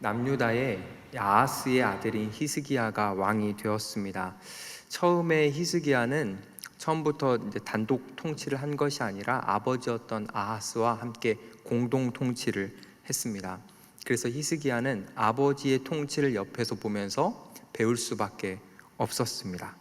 남유다의 야하스의 아들인 히스기야가 왕이 되었습니다. 처음에 히스기야는 처음부터 단독 통치를 한 것이 아니라 아버지였던 아하스와 함께 공동 통치를 했습니다. 그래서 히스기야는 아버지의 통치를 옆에서 보면서 배울 수밖에 없었습니다.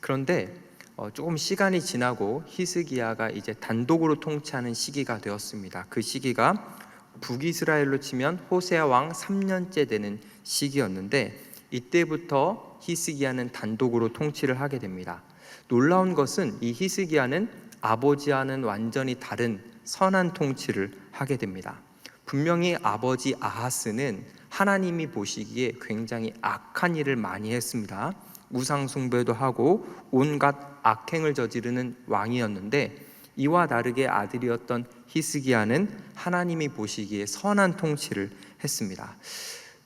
그런데 어, 조금 시간이 지나고 히스기야가 이제 단독으로 통치하는 시기가 되었습니다. 그 시기가 북이스라엘로 치면 호세아 왕 3년째 되는 시기였는데 이때부터 히스기야는 단독으로 통치를 하게 됩니다. 놀라운 것은 이 히스기야는 아버지와는 완전히 다른 선한 통치를 하게 됩니다. 분명히 아버지 아하스는 하나님이 보시기에 굉장히 악한 일을 많이 했습니다. 우상 숭배도 하고 온갖 악행을 저지르는 왕이었는데 이와 다르게 아들이었던 히스기야는 하나님이 보시기에 선한 통치를 했습니다.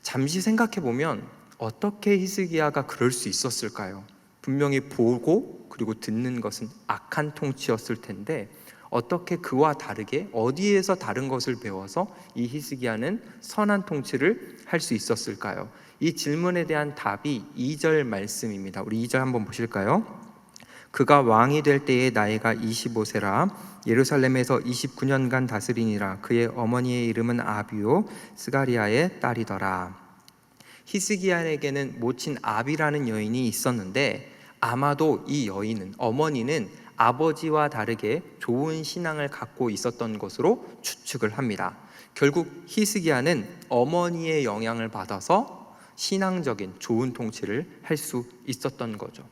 잠시 생각해 보면 어떻게 히스기야가 그럴 수 있었을까요? 분명히 보고 그리고 듣는 것은 악한 통치였을 텐데 어떻게 그와 다르게 어디에서 다른 것을 배워서 이 히스기야는 선한 통치를 할 수 있었을까요? 이 질문에 대한 답이 2절 말씀입니다. 우리 2절 한번 보실까요? 그가 왕이 될 때의 나이가 25세라 예루살렘에서 29년간 다스리니라 그의 어머니의 이름은 아비요 스가리아의 딸이더라 히스기야에게는 모친 아비라는 여인이 있었는데 아마도 이 여인은 어머니는 아버지와 다르게 좋은 신앙을 갖고 있었던 것으로 추측을 합니다. 결국 히스기야는 어머니의 영향을 받아서 신앙적인 좋은 통치를 할 수 있었던 거죠.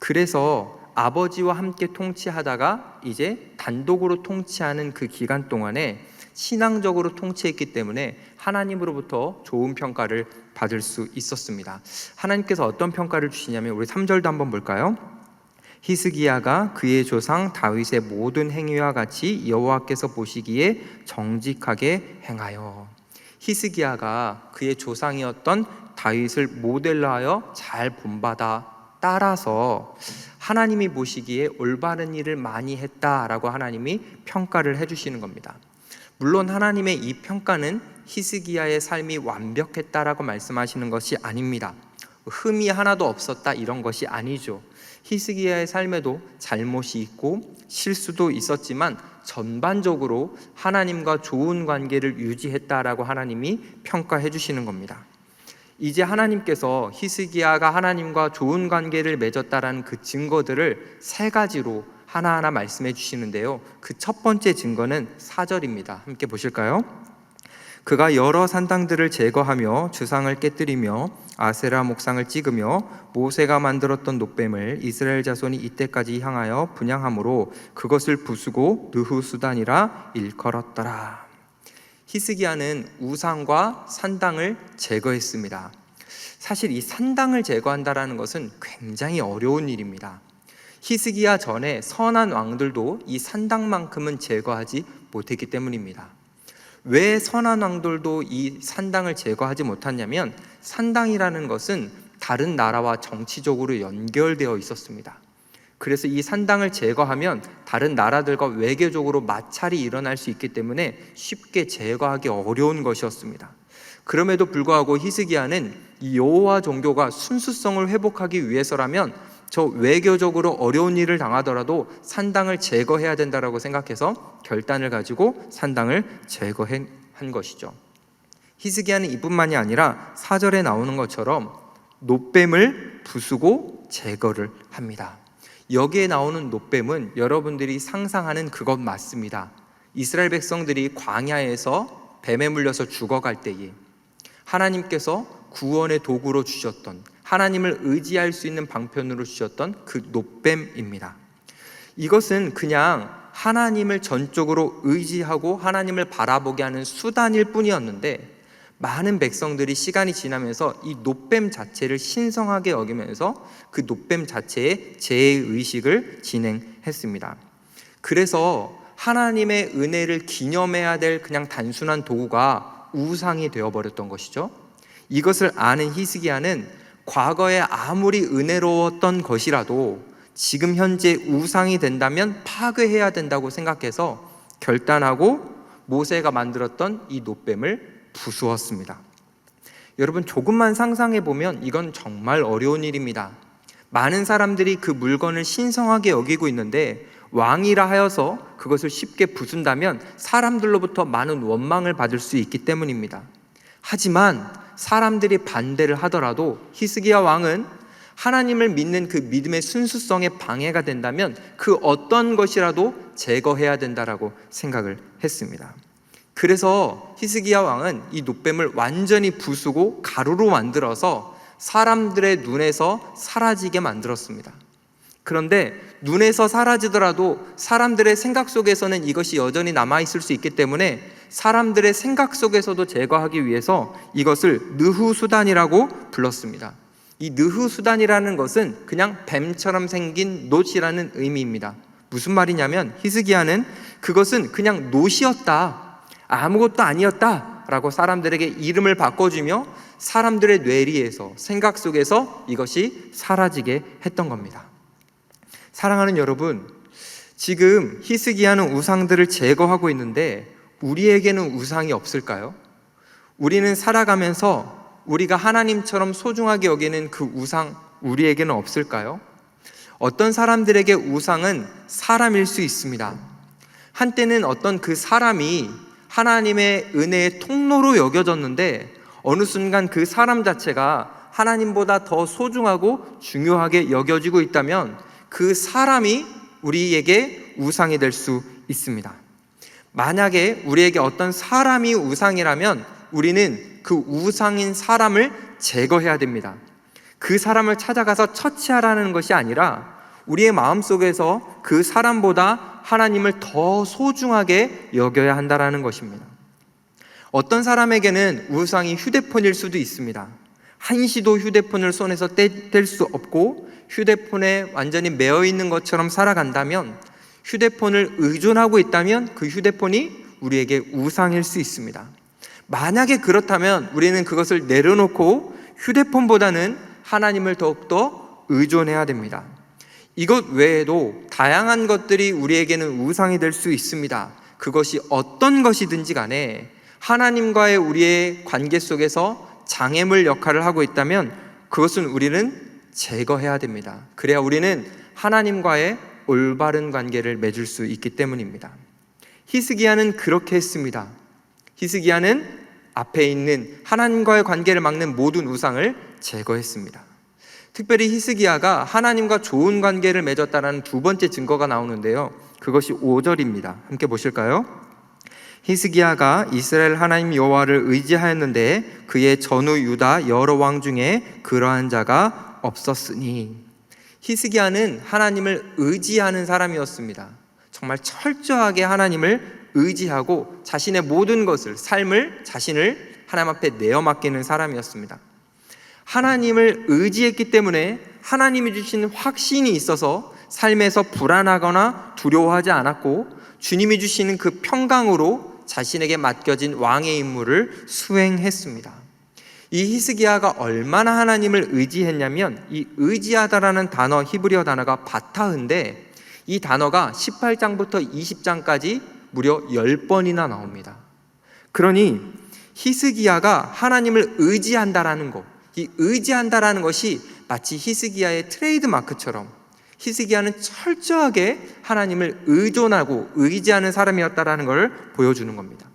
그래서 아버지와 함께 통치하다가 이제 단독으로 통치하는 그 기간 동안에 신앙적으로 통치했기 때문에 하나님으로부터 좋은 평가를 받을 수 있었습니다. 하나님께서 어떤 평가를 주시냐면 우리 3절도 한번 볼까요? 히스기야가 그의 조상 다윗의 모든 행위와 같이 여호와께서 보시기에 정직하게 행하여 히스기야가 그의 조상이었던 다윗을 모델로 하여 잘 본받아 따라서 하나님이 보시기에 올바른 일을 많이 했다라고 하나님이 평가를 해주시는 겁니다. 물론 하나님의 이 평가는 히스기야의 삶이 완벽했다라고 말씀하시는 것이 아닙니다. 흠이 하나도 없었다 이런 것이 아니죠. 히스기야의 삶에도 잘못이 있고 실수도 있었지만 전반적으로 하나님과 좋은 관계를 유지했다라고 하나님이 평가해 주시는 겁니다. 이제 하나님께서 히스기야가 하나님과 좋은 관계를 맺었다라는 그 증거들을 세 가지로 하나하나 말씀해 주시는데요. 그 첫 번째 증거는 사절입니다. 함께 보실까요? 그가 여러 산당들을 제거하며 주상을 깨뜨리며 아세라 목상을 찍으며 모세가 만들었던 노뱀을 이스라엘 자손이 이때까지 향하여 분양함으로 그것을 부수고 느후 수단이라 일컬었더라. 히스기야는 우상과 산당을 제거했습니다. 사실 이 산당을 제거한다라는 것은 굉장히 어려운 일입니다. 히스기야 전에 선한 왕들도 이 산당만큼은 제거하지 못했기 때문입니다. 왜 선한 왕들도 이 산당을 제거하지 못했냐면 산당이라는 것은 다른 나라와 정치적으로 연결되어 있었습니다. 그래서 이 산당을 제거하면 다른 나라들과 외교적으로 마찰이 일어날 수 있기 때문에 쉽게 제거하기 어려운 것이었습니다. 그럼에도 불구하고 히스기야는 이 여호와 종교가 순수성을 회복하기 위해서라면 저 외교적으로 어려운 일을 당하더라도 산당을 제거해야 된다라고 생각해서 결단을 가지고 산당을 제거한 것이죠. 히스기야는 이뿐만이 아니라 사절에 나오는 것처럼 노뱀을 부수고 제거를 합니다. 여기에 나오는 노뱀은 여러분들이 상상하는 그것 맞습니다. 이스라엘 백성들이 광야에서 뱀에 물려서 죽어갈 때에 하나님께서 구원의 도구로 주셨던 하나님을 의지할 수 있는 방편으로 주셨던 그 노뱀입니다. 이것은 그냥 하나님을 전적으로 의지하고 하나님을 바라보게 하는 수단일 뿐이었는데 많은 백성들이 시간이 지나면서 이 노뱀 자체를 신성하게 여기면서 그 노뱀 자체의 재의식을 진행했습니다. 그래서 하나님의 은혜를 기념해야 될 그냥 단순한 도구가 우상이 되어버렸던 것이죠. 이것을 아는 히스기야는 과거에 아무리 은혜로웠던 것이라도 지금 현재 우상이 된다면 파괴해야 된다고 생각해서 결단하고 모세가 만들었던 이 노뱀을 부수었습니다. 여러분 조금만 상상해 보면 이건 정말 어려운 일입니다. 많은 사람들이 그 물건을 신성하게 여기고 있는데 왕이라 하여서 그것을 쉽게 부순다면 사람들로부터 많은 원망을 받을 수 있기 때문입니다. 하지만 사람들이 반대를 하더라도 히스기야 왕은 하나님을 믿는 그 믿음의 순수성에 방해가 된다면 그 어떤 것이라도 제거해야 된다라고 생각을 했습니다. 그래서 히스기야 왕은 이 노뱀을 완전히 부수고 가루로 만들어서 사람들의 눈에서 사라지게 만들었습니다. 그런데 눈에서 사라지더라도 사람들의 생각 속에서는 이것이 여전히 남아 있을 수 있기 때문에 사람들의 생각 속에서도 제거하기 위해서 이것을 느후수단이라고 불렀습니다. 이 느후수단이라는 것은 그냥 뱀처럼 생긴 놋이라는 의미입니다. 무슨 말이냐면 히스기야는 그것은 그냥 놋이었다. 아무것도 아니었다. 라고 사람들에게 이름을 바꿔주며 사람들의 뇌리에서 생각 속에서 이것이 사라지게 했던 겁니다. 사랑하는 여러분, 지금 히스기야는 우상들을 제거하고 있는데 우리에게는 우상이 없을까요? 우리는 살아가면서 우리가 하나님처럼 소중하게 여기는 그 우상 우리에게는 없을까요? 어떤 사람들에게 우상은 사람일 수 있습니다. 한때는 어떤 그 사람이 하나님의 은혜의 통로로 여겨졌는데 어느 순간 그 사람 자체가 하나님보다 더 소중하고 중요하게 여겨지고 있다면 그 사람이 우리에게 우상이 될 수 있습니다. 만약에 우리에게 어떤 사람이 우상이라면 우리는 그 우상인 사람을 제거해야 됩니다. 그 사람을 찾아가서 처치하라는 것이 아니라 우리의 마음 속에서 그 사람보다 하나님을 더 소중하게 여겨야 한다라는 것입니다. 어떤 사람에게는 우상이 휴대폰일 수도 있습니다. 한시도 휴대폰을 손에서 뗄 수 없고 휴대폰에 완전히 매여 있는 것처럼 살아간다면 휴대폰을 의존하고 있다면 그 휴대폰이 우리에게 우상일 수 있습니다. 만약에 그렇다면 우리는 그것을 내려놓고 휴대폰보다는 하나님을 더욱더 의존해야 됩니다. 이것 외에도 다양한 것들이 우리에게는 우상이 될 수 있습니다. 그것이 어떤 것이든지 간에 하나님과의 우리의 관계 속에서 장애물 역할을 하고 있다면 그것은 우리는 제거해야 됩니다. 그래야 우리는 하나님과의 올바른 관계를 맺을 수 있기 때문입니다. 히스기야는 그렇게 했습니다. 히스기야는 앞에 있는 하나님과의 관계를 막는 모든 우상을 제거했습니다. 특별히 히스기야가 하나님과 좋은 관계를 맺었다는 두 번째 증거가 나오는데요. 그것이 5절입니다. 함께 보실까요? 히스기야가 이스라엘 하나님 여호와를 의지하였는데 그의 전후 유다 여러 왕 중에 그러한 자가 없었으니 히스기야는 하나님을 의지하는 사람이었습니다. 정말 철저하게 하나님을 의지하고 자신의 모든 것을 삶을 자신을 하나님 앞에 내어 맡기는 사람이었습니다. 하나님을 의지했기 때문에 하나님이 주신 확신이 있어서 삶에서 불안하거나 두려워하지 않았고 주님이 주시는 그 평강으로 자신에게 맡겨진 왕의 임무를 수행했습니다. 이 히스기야가 얼마나 하나님을 의지했냐면 이 의지하다라는 단어 히브리어 단어가 바타인데 이 단어가 18장부터 20장까지 무려 10번이나 나옵니다. 그러니 히스기야가 하나님을 의지한다라는 것, 이 의지한다라는 것이 마치 히스기야의 트레이드 마크처럼 히스기야는 철저하게 하나님을 의존하고 의지하는 사람이었다라는 걸 보여주는 겁니다.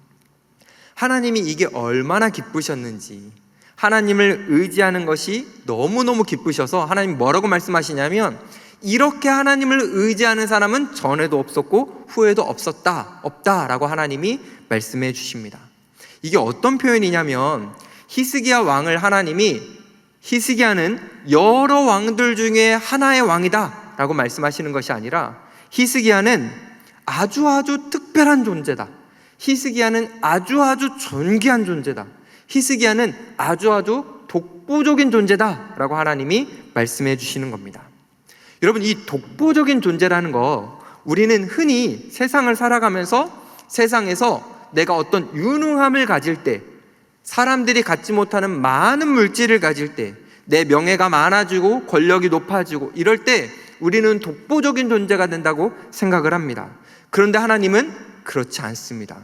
하나님이 이게 얼마나 기쁘셨는지 하나님을 의지하는 것이 너무너무 기쁘셔서 하나님 뭐라고 말씀하시냐면 이렇게 하나님을 의지하는 사람은 전에도 없었고 후에도 없었다, 없다라고 하나님이 말씀해 주십니다. 이게 어떤 표현이냐면 히스기야 왕을 하나님이 히스기야는 여러 왕들 중에 하나의 왕이다 라고 말씀하시는 것이 아니라 히스기야는 아주 아주 특별한 존재다. 히스기야는 아주 아주 존귀한 존재다. 히스기야는 아주 아주 독보적인 존재다 라고 하나님이 말씀해 주시는 겁니다. 여러분 이 독보적인 존재라는 거 우리는 흔히 세상을 살아가면서 세상에서 내가 어떤 유능함을 가질 때 사람들이 갖지 못하는 많은 물질을 가질 때 내 명예가 많아지고 권력이 높아지고 이럴 때 우리는 독보적인 존재가 된다고 생각을 합니다. 그런데 하나님은 그렇지 않습니다.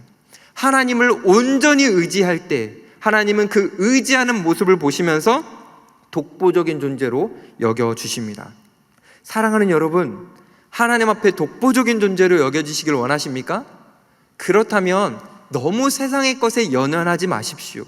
하나님을 온전히 의지할 때 하나님은 그 의지하는 모습을 보시면서 독보적인 존재로 여겨 주십니다. 사랑하는 여러분, 하나님 앞에 독보적인 존재로 여겨 주시길 원하십니까? 그렇다면 너무 세상의 것에 연연하지 마십시오.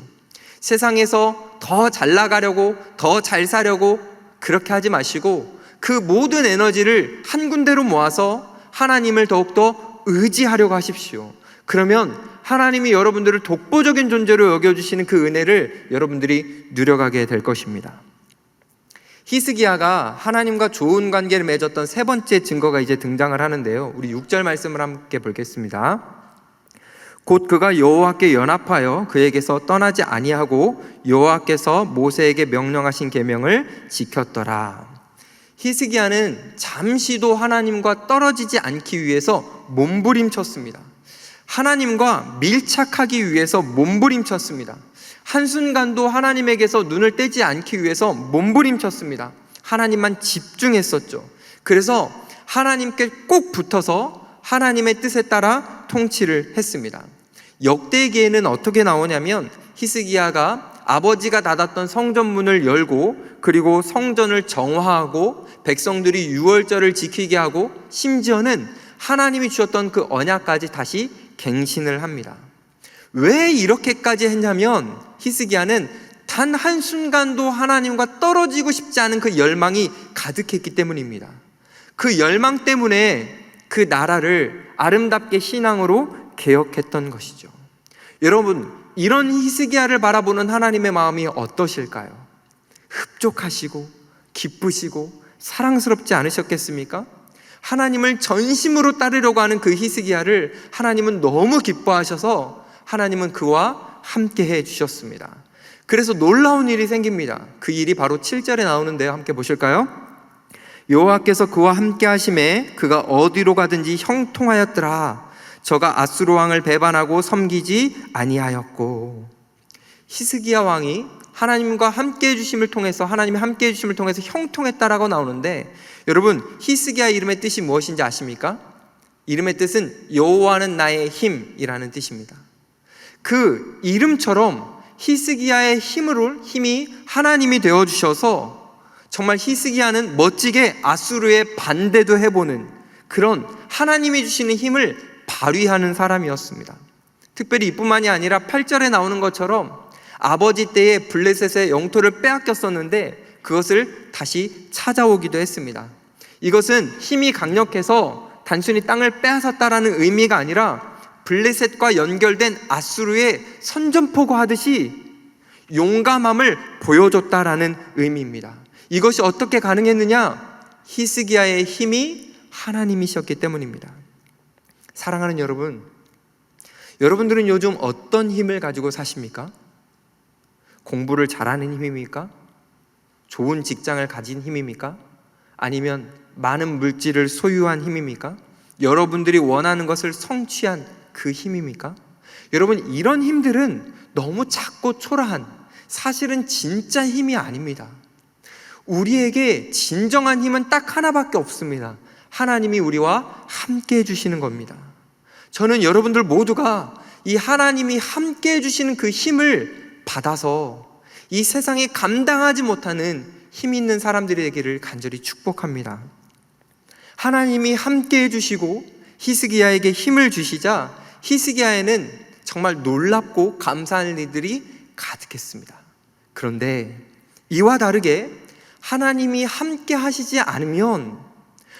세상에서 더 잘 나가려고, 더 잘 사려고 그렇게 하지 마시고 그 모든 에너지를 한 군데로 모아서 하나님을 더욱더 의지하려고 하십시오. 그러면 하나님이 여러분들을 독보적인 존재로 여겨주시는 그 은혜를 여러분들이 누려가게 될 것입니다. 히스기야가 하나님과 좋은 관계를 맺었던 세 번째 증거가 이제 등장을 하는데요. 우리 6절 말씀을 함께 보겠습니다. 곧 그가 여호와께 연합하여 그에게서 떠나지 아니하고 여호와께서 모세에게 명령하신 계명을 지켰더라. 히스기야는 잠시도 하나님과 떨어지지 않기 위해서 몸부림쳤습니다. 하나님과 밀착하기 위해서 몸부림쳤습니다. 한순간도 하나님에게서 눈을 떼지 않기 위해서 몸부림쳤습니다. 하나님만 집중했었죠. 그래서 하나님께 꼭 붙어서 하나님의 뜻에 따라 통치를 했습니다. 역대기에는 어떻게 나오냐면 히스기야가 아버지가 닫았던 성전문을 열고 그리고 성전을 정화하고 백성들이 유월절을 지키게 하고 심지어는 하나님이 주셨던 그 언약까지 다시 갱신을 합니다. 왜 이렇게까지 했냐면 히스기야는 단 한순간도 하나님과 떨어지고 싶지 않은 그 열망이 가득했기 때문입니다. 그 열망 때문에 그 나라를 아름답게 신앙으로 개혁했던 것이죠. 여러분, 이런 히스기야를 바라보는 하나님의 마음이 어떠실까요? 흡족하시고 기쁘시고 사랑스럽지 않으셨겠습니까? 하나님을 전심으로 따르려고 하는 그 히스기야를 하나님은 너무 기뻐하셔서 하나님은 그와 함께 해 주셨습니다. 그래서 놀라운 일이 생깁니다. 그 일이 바로 7절에 나오는데요. 함께 보실까요? 여호와께서 그와 함께 하심에 그가 어디로 가든지 형통하였더라. 저가 아수르 왕을 배반하고 섬기지 아니하였고 히스기야 왕이 하나님과 함께 해 주심을 통해서 하나님이 함께 해 주심을 통해서 형통했다라고 나오는데 여러분 히스기야 이름의 뜻이 무엇인지 아십니까? 이름의 뜻은 여호와는 나의 힘이라는 뜻입니다. 그 이름처럼 히스기야의 힘으로 힘이 하나님이 되어 주셔서 정말 히스기야는 멋지게 아수르의 반대도 해보는 그런 하나님이 주시는 힘을 발휘하는 사람이었습니다. 특별히 이뿐만이 아니라 8절에 나오는 것처럼 아버지 때에 블레셋의 영토를 빼앗겼었는데 그것을 다시 찾아오기도 했습니다. 이것은 힘이 강력해서 단순히 땅을 빼앗았다라는 의미가 아니라 블레셋과 연결된 아수르의 선전포고 하듯이 용감함을 보여줬다라는 의미입니다. 이것이 어떻게 가능했느냐? 히스기야의 힘이 하나님이셨기 때문입니다. 사랑하는 여러분, 여러분들은 요즘 어떤 힘을 가지고 사십니까? 공부를 잘하는 힘입니까? 좋은 직장을 가진 힘입니까? 아니면 많은 물질을 소유한 힘입니까? 여러분들이 원하는 것을 성취한 그 힘입니까? 여러분, 이런 힘들은 너무 작고 초라한 사실은 진짜 힘이 아닙니다. 우리에게 진정한 힘은 딱 하나밖에 없습니다. 하나님이 우리와 함께 해주시는 겁니다. 저는 여러분들 모두가 이 하나님이 함께 해주시는 그 힘을 받아서 이 세상에 감당하지 못하는 힘 있는 사람들이 되기를 간절히 축복합니다. 하나님이 함께 해주시고 히스기야에게 힘을 주시자 히스기야에는 정말 놀랍고 감사한 일들이 가득했습니다. 그런데 이와 다르게 하나님이 함께 하시지 않으면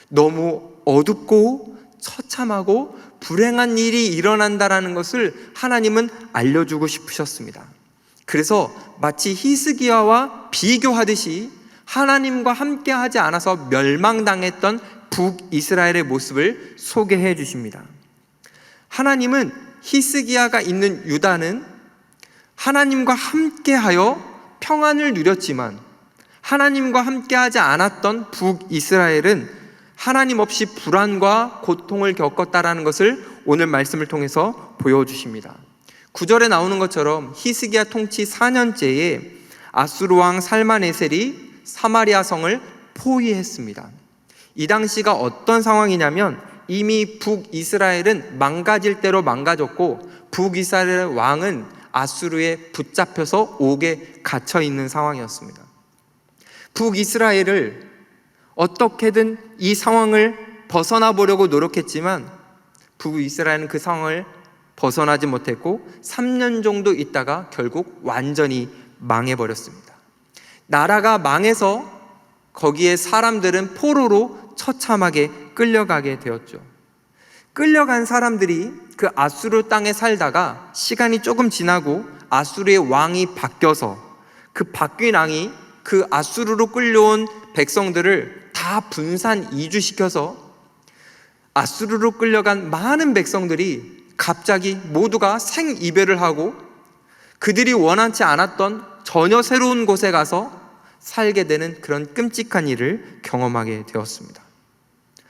너무 어둡고 처참하고 불행한 일이 일어난다라는 것을 하나님은 알려주고 싶으셨습니다. 그래서 마치 히스기야와 비교하듯이 하나님과 함께 하지 않아서 멸망당했던 북이스라엘의 모습을 소개해 주십니다. 하나님은 히스기야가 있는 유다는 하나님과 함께하여 평안을 누렸지만 하나님과 함께하지 않았던 북이스라엘은 하나님 없이 불안과 고통을 겪었다라는 것을 오늘 말씀을 통해서 보여주십니다. 9절에 나오는 것처럼 히스기야 통치 4년째에 아수르 왕 살마네셀이 사마리아 성을 포위했습니다. 이 당시가 어떤 상황이냐면 이미 북이스라엘은 망가질 대로 망가졌고 북이스라엘 왕은 아수르에 붙잡혀서 옥에 갇혀 있는 상황이었습니다. 북이스라엘을 어떻게든 이 상황을 벗어나 보려고 노력했지만 북이스라엘은 그 상황을 벗어나지 못했고 3년 정도 있다가 결국 완전히 망해버렸습니다. 나라가 망해서 거기에 사람들은 포로로 처참하게 끌려가게 되었죠. 끌려간 사람들이 그 아수르 땅에 살다가 시간이 조금 지나고 아수르의 왕이 바뀌어서 그 바뀐 왕이 그 아수르로 끌려온 백성들을 다 분산 이주시켜서 아수르로 끌려간 많은 백성들이 갑자기 모두가 생이별을 하고 그들이 원하지 않았던 전혀 새로운 곳에 가서 살게 되는 그런 끔찍한 일을 경험하게 되었습니다.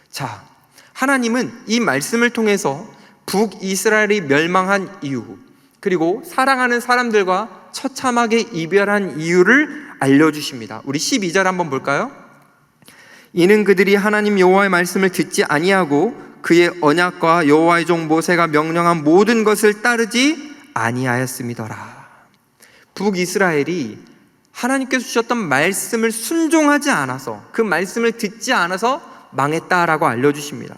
자, 하나님은 이 말씀을 통해서 북이스라엘이 멸망한 이유, 그리고 사랑하는 사람들과 처참하게 이별한 이유를 알려주십니다. 우리 12절 한번 볼까요? 이는 그들이 하나님 여호와의 말씀을 듣지 아니하고 그의 언약과 여호와의 종 모세가 명령한 모든 것을 따르지 아니하였음이더라. 북이스라엘이 하나님께서 주셨던 말씀을 순종하지 않아서 그 말씀을 듣지 않아서 망했다라고 알려주십니다.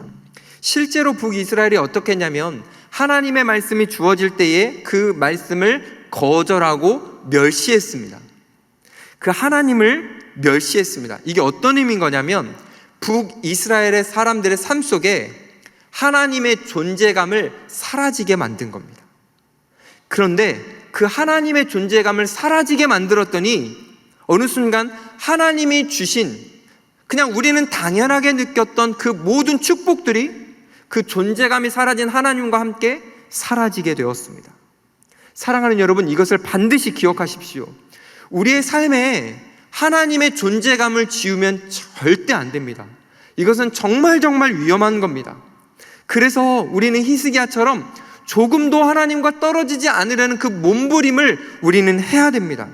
실제로 북이스라엘이 어떻게 했냐면 하나님의 말씀이 주어질 때에 그 말씀을 거절하고 멸시했습니다. 그 하나님을 멸시했습니다. 이게 어떤 의미인 거냐면 북이스라엘의 사람들의 삶 속에 하나님의 존재감을 사라지게 만든 겁니다. 그런데 그 하나님의 존재감을 사라지게 만들었더니 어느 순간 하나님이 주신 그냥 우리는 당연하게 느꼈던 그 모든 축복들이 그 존재감이 사라진 하나님과 함께 사라지게 되었습니다. 사랑하는 여러분, 이것을 반드시 기억하십시오. 우리의 삶에 하나님의 존재감을 지우면 절대 안 됩니다. 이것은 정말 정말 위험한 겁니다. 그래서 우리는 히스기야처럼 조금도 하나님과 떨어지지 않으려는 그 몸부림을 우리는 해야 됩니다.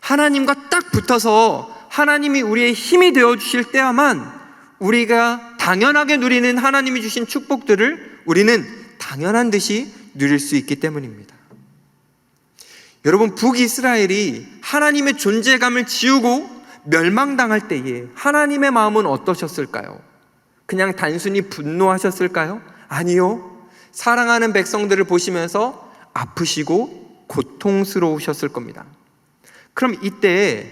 하나님과 딱 붙어서 하나님이 우리의 힘이 되어 주실 때야만 우리가 당연하게 누리는 하나님이 주신 축복들을 우리는 당연한 듯이 누릴 수 있기 때문입니다. 여러분, 북이스라엘이 하나님의 존재감을 지우고 멸망당할 때에 하나님의 마음은 어떠셨을까요? 그냥 단순히 분노하셨을까요? 아니요. 사랑하는 백성들을 보시면서 아프시고 고통스러우셨을 겁니다. 그럼 이때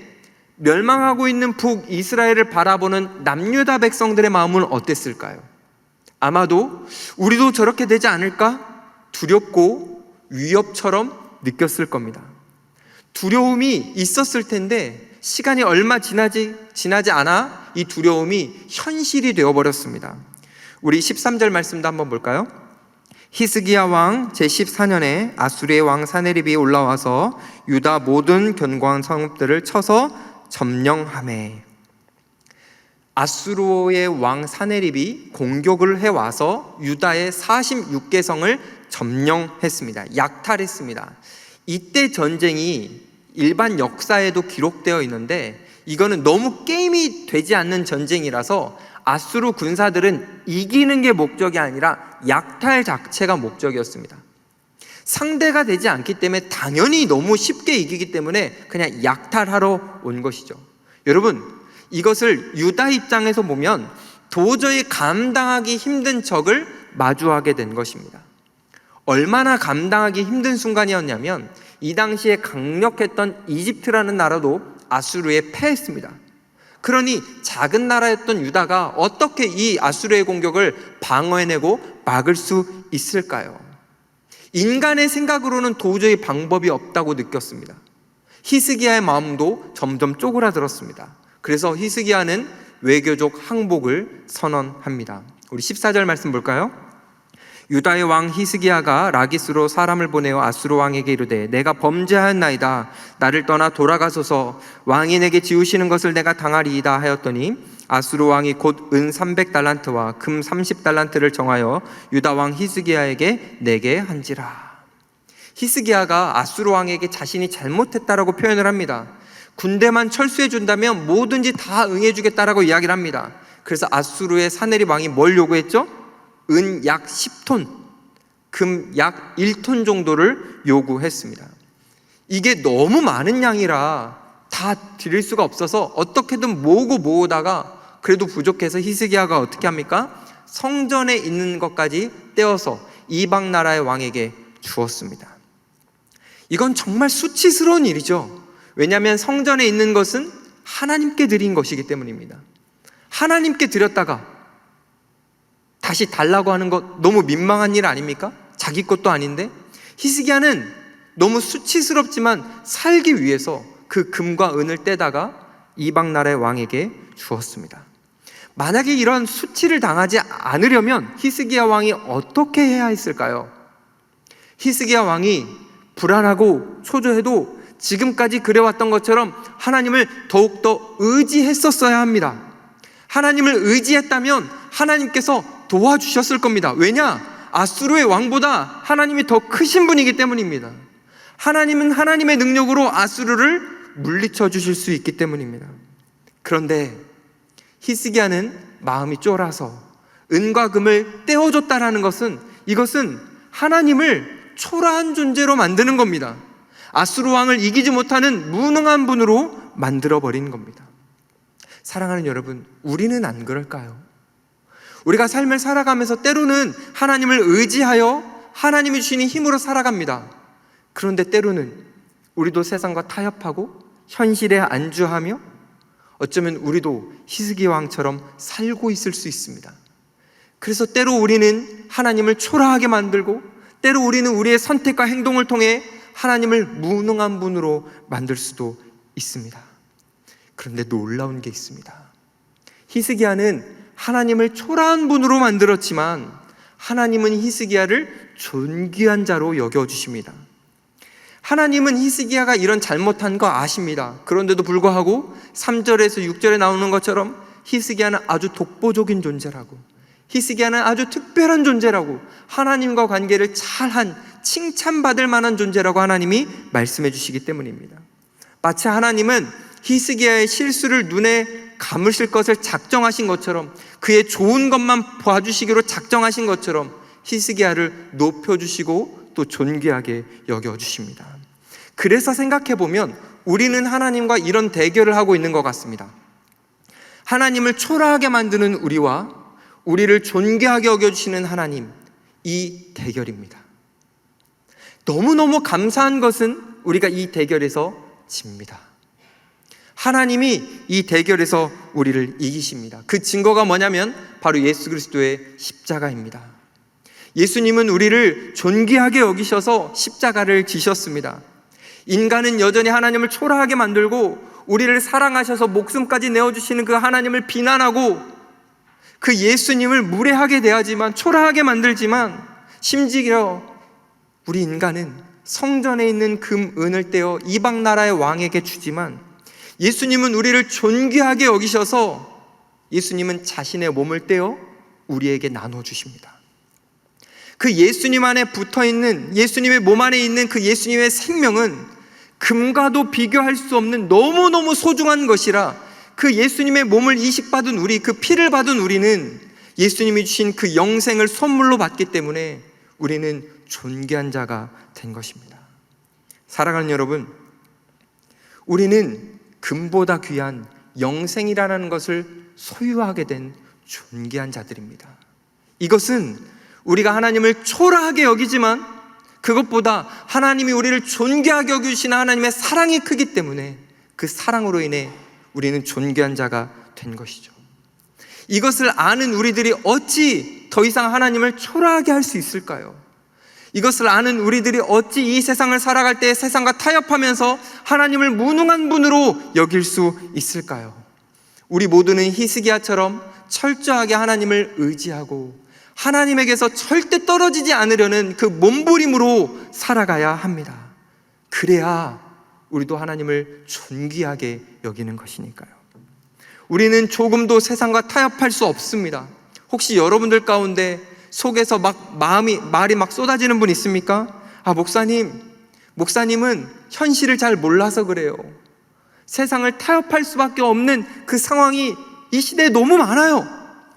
멸망하고 있는 북이스라엘을 바라보는 남유다 백성들의 마음은 어땠을까요? 아마도 우리도 저렇게 되지 않을까? 두렵고 위협처럼 느꼈을 겁니다. 두려움이 있었을 텐데 시간이 얼마 지나지, 지나지 않아 이 두려움이 현실이 되어버렸습니다. 우리 13절 말씀도 한번 볼까요? 히스기야 왕 제14년에 아수리의 왕 사네립이 올라와서 유다 모든 견고한 성읍들을 쳐서 점령함에 아수르의 왕 사네립이 공격을 해와서 유다의 46개 성을 점령했습니다. 약탈했습니다. 이때 전쟁이 일반 역사에도 기록되어 있는데 이거는 너무 게임이 되지 않는 전쟁이라서 아수르 군사들은 이기는 게 목적이 아니라 약탈 자체가 목적이었습니다. 상대가 되지 않기 때문에 당연히 너무 쉽게 이기기 때문에 그냥 약탈하러 온 것이죠. 여러분, 이것을 유다 입장에서 보면 도저히 감당하기 힘든 적을 마주하게 된 것입니다. 얼마나 감당하기 힘든 순간이었냐면 이 당시에 강력했던 이집트라는 나라도 아수르에 패했습니다. 그러니 작은 나라였던 유다가 어떻게 이 아수르의 공격을 방어해내고 막을 수 있을까요? 인간의 생각으로는 도저히 방법이 없다고 느꼈습니다. 히스기야의 마음도 점점 쪼그라들었습니다. 그래서 히스기야는 외교적 항복을 선언합니다. 우리 14절 말씀 볼까요? 유다의 왕 히스기야가 라기스로 사람을 보내어 아수르 왕에게 이르되 내가 범죄하였나이다. 나를 떠나 돌아가소서. 왕이 내게 지우시는 것을 내가 당하리이다 하였더니 아수르 왕이 곧 은 300달란트와 금 30달란트를 정하여 유다 왕 히스기야에게 내게 한지라. 히스기야가 아수르 왕에게 자신이 잘못했다라고 표현을 합니다. 군대만 철수해 준다면 뭐든지 다 응해 주겠다라고 이야기를 합니다. 그래서 아수르의 사네리 왕이 뭘 요구했죠? 은 약 10톤 금 약 1톤 정도를 요구했습니다. 이게 너무 많은 양이라 다 드릴 수가 없어서 어떻게든 모으고 모으다가 그래도 부족해서 히스기야가 어떻게 합니까? 성전에 있는 것까지 떼어서 이방 나라의 왕에게 주었습니다. 이건 정말 수치스러운 일이죠. 왜냐하면 성전에 있는 것은 하나님께 드린 것이기 때문입니다. 하나님께 드렸다가 다시 달라고 하는 것 너무 민망한 일 아닙니까? 자기 것도 아닌데 히스기야는 너무 수치스럽지만 살기 위해서 그 금과 은을 떼다가 이방 나라의 왕에게 주었습니다. 만약에 이런 수치를 당하지 않으려면 히스기야 왕이 어떻게 해야 했을까요? 히스기야 왕이 불안하고 초조해도 지금까지 그래왔던 것처럼 하나님을 더욱더 의지했었어야 합니다. 하나님을 의지했다면 하나님께서 도와주셨을 겁니다. 왜냐? 아수르의 왕보다 하나님이 더 크신 분이기 때문입니다. 하나님은 하나님의 능력으로 아수르를 물리쳐 주실 수 있기 때문입니다. 그런데 히스기야는 마음이 쫄아서 은과 금을 떼어줬다라는 것은 이것은 하나님을 초라한 존재로 만드는 겁니다. 아수르 왕을 이기지 못하는 무능한 분으로 만들어 버린 겁니다. 사랑하는 여러분, 우리는 안 그럴까요? 우리가 삶을 살아가면서 때로는 하나님을 의지하여 하나님이 주시는 힘으로 살아갑니다. 그런데 때로는 우리도 세상과 타협하고 현실에 안주하며 어쩌면 우리도 히스기 왕처럼 살고 있을 수 있습니다. 그래서 때로 우리는 하나님을 초라하게 만들고 때로 우리는 우리의 선택과 행동을 통해 하나님을 무능한 분으로 만들 수도 있습니다. 그런데 놀라운 게 있습니다. 히스기야는 하나님을 초라한 분으로 만들었지만 하나님은 히스기야를 존귀한 자로 여겨 주십니다. 하나님은 히스기야가 이런 잘못한 거 아십니다. 그런데도 불구하고 3절에서 6절에 나오는 것처럼 히스기야는 아주 독보적인 존재라고 히스기야는 아주 특별한 존재라고 하나님과 관계를 잘한 칭찬받을 만한 존재라고 하나님이 말씀해 주시기 때문입니다. 마치 하나님은 히스기야의 실수를 눈에 감으실 것을 작정하신 것처럼 그의 좋은 것만 봐주시기로 작정하신 것처럼 히스기야를 높여주시고 또 존귀하게 여겨주십니다. 그래서 생각해 보면 우리는 하나님과 이런 대결을 하고 있는 것 같습니다. 하나님을 초라하게 만드는 우리와 우리를 존귀하게 여겨주시는 하나님, 이 대결입니다. 너무너무 감사한 것은 우리가 이 대결에서 집니다. 하나님이 이 대결에서 우리를 이기십니다. 그 증거가 뭐냐면 바로 예수 그리스도의 십자가입니다. 예수님은 우리를 존귀하게 여기셔서 십자가를 지셨습니다. 인간은 여전히 하나님을 초라하게 만들고 우리를 사랑하셔서 목숨까지 내어주시는 그 하나님을 비난하고 그 예수님을 무례하게 대하지만 초라하게 만들지만 심지어 우리 인간은 성전에 있는 금, 은을 떼어 이방 나라의 왕에게 주지만 예수님은 우리를 존귀하게 여기셔서 예수님은 자신의 몸을 떼어 우리에게 나눠 주십니다. 그 예수님 안에 붙어 있는 예수님의 몸 안에 있는 그 예수님의 생명은 금과도 비교할 수 없는 너무너무 소중한 것이라 그 예수님의 몸을 이식받은 우리, 그 피를 받은 우리는 예수님이 주신 그 영생을 선물로 받기 때문에 우리는 존귀한 자가 된 것입니다. 사랑하는 여러분, 우리는 금보다 귀한 영생이라는 것을 소유하게 된 존귀한 자들입니다. 이것은 우리가 하나님을 초라하게 여기지만 그것보다 하나님이 우리를 존귀하게 여기시는 하나님의 사랑이 크기 때문에 그 사랑으로 인해 우리는 존귀한 자가 된 것이죠. 이것을 아는 우리들이 어찌 더 이상 하나님을 초라하게 할 수 있을까요? 이것을 아는 우리들이 어찌 이 세상을 살아갈 때 세상과 타협하면서 하나님을 무능한 분으로 여길 수 있을까요? 우리 모두는 히스기야처럼 철저하게 하나님을 의지하고 하나님에게서 절대 떨어지지 않으려는 그 몸부림으로 살아가야 합니다. 그래야 우리도 하나님을 존귀하게 여기는 것이니까요. 우리는 조금도 세상과 타협할 수 없습니다. 혹시 여러분들 가운데 속에서 막 마음이 말이 막 쏟아지는 분 있습니까? 아 목사님, 목사님은 현실을 잘 몰라서 그래요. 세상을 타협할 수밖에 없는 그 상황이 이 시대에 너무 많아요.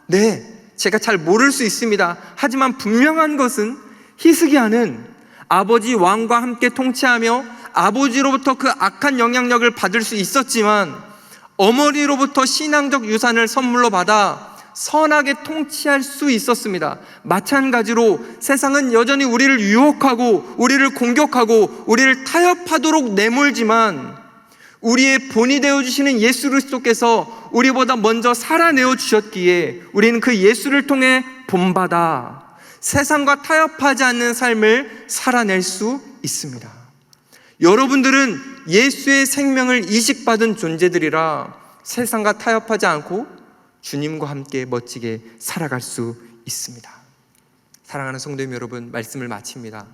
네, 제가 잘 모를 수 있습니다. 하지만 분명한 것은 히스기야는 아버지 왕과 함께 통치하며 아버지로부터 그 악한 영향력을 받을 수 있었지만 어머니로부터 신앙적 유산을 선물로 받아 선하게 통치할 수 있었습니다. 마찬가지로 세상은 여전히 우리를 유혹하고 우리를 공격하고 우리를 타협하도록 내몰지만 우리의 본이 되어 주시는 예수 그리스도께서 우리보다 먼저 살아내어 주셨기에 우리는 그 예수를 통해 본받아 세상과 타협하지 않는 삶을 살아낼 수 있습니다. 여러분들은 예수의 생명을 이식받은 존재들이라 세상과 타협하지 않고 주님과 함께 멋지게 살아갈 수 있습니다. 사랑하는 성도님 여러분, 말씀을 마칩니다.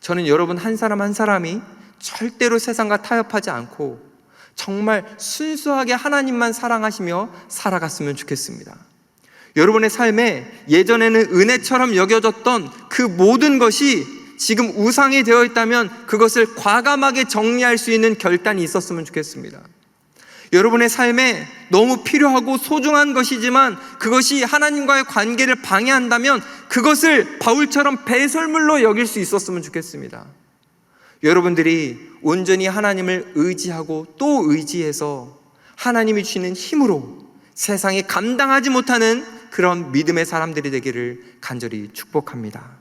저는 여러분 한 사람 한 사람이 절대로 세상과 타협하지 않고 정말 순수하게 하나님만 사랑하시며 살아갔으면 좋겠습니다. 여러분의 삶에 예전에는 은혜처럼 여겨졌던 그 모든 것이 지금 우상이 되어 있다면 그것을 과감하게 정리할 수 있는 결단이 있었으면 좋겠습니다. 여러분의 삶에 너무 필요하고 소중한 것이지만 그것이 하나님과의 관계를 방해한다면 그것을 바울처럼 배설물로 여길 수 있었으면 좋겠습니다. 여러분들이 온전히 하나님을 의지하고 또 의지해서 하나님이 주시는 힘으로 세상이 감당하지 못하는 그런 믿음의 사람들이 되기를 간절히 축복합니다.